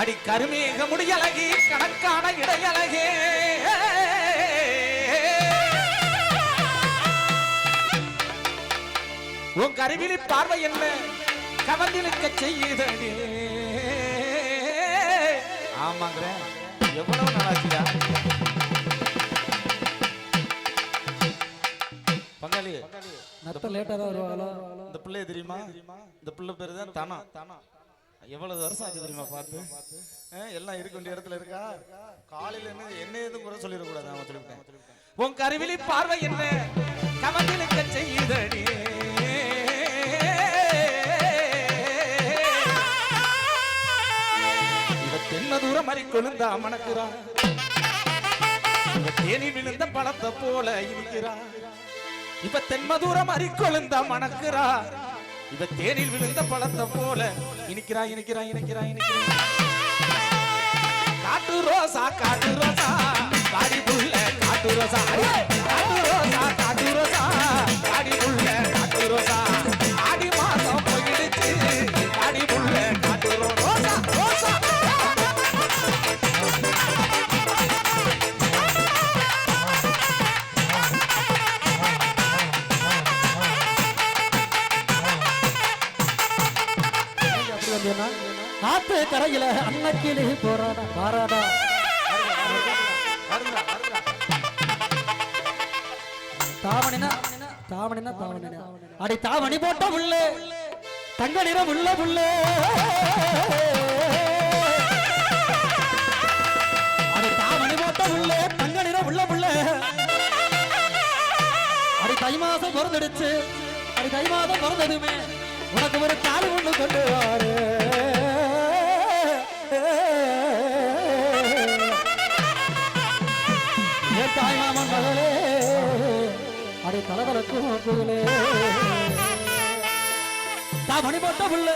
அடி கருமேக முடியழகி கணக்கான இடையழகே. உன் கருவிழி பார்வை என்ன? கவர்ந்திருக்க செய்யுதடி. ஆமாங்கிற. எவ்வளவு நாளாச்சுடா? பங்காளி நத்த லேட்டா தான் வருவாங்களோ இந்த பிள்ளை தெரியுமா? இந்த பிள்ளை பேரு தான் தனா தனா. எவ்வளவு வருஷம் ஆச்சு தெரியுமா பார்த்து? எல்லாம் இருக்க வேண்டிய இடத்துல இருக்கா? காலையில என்ன என்ன எதுவும் குறை சொல்லிடக்கூடாது அவன் சொல்லிவிட்டேன். உன் கருவிழி பார்வை என்ன? செய்யுதடி இவ தென்ன தூரம் மறி கொழுந்தா மணக்குறா. இவ தேனி விழுந்த பழத்தை போல இனிக்கிறா இவ தென்மதூரம் அரிக்கொழுந்த மணக்குறா. இவ தேனில் விழுந்த பழத்தை போல இனிக்கிறா இனிக்கிறா இனிக்கிறா இனிக்கிறா. காட்டு ரோசா காட்டு ரோசா. காடி புள்ள காட்டு ரோசா. அப்படி வந்தீங்கன்னா ஆத்து கரையில அன்னக்கிளி போறாடா பாராடா தாவணினா தாவணினா தாவணினா. அடி தாவணி போட்ட உள்ளே தங்க நிறம் உள்ள புள்ளே அடி தாவணி போட்ட உள்ளே தங்க நிறம் உள்ள புள்ளே அடி தை மாசம் பிறந்துடுச்சு. அடி தை மாதம் பிறந்ததுமே. உனக்கு ஒரு தாலி ஒண்ணு கொண்டு வாரு. தாய் மாமன் மகளே அடி தலதலக்கும் புகழே தா மணி போட்ட புள்ள.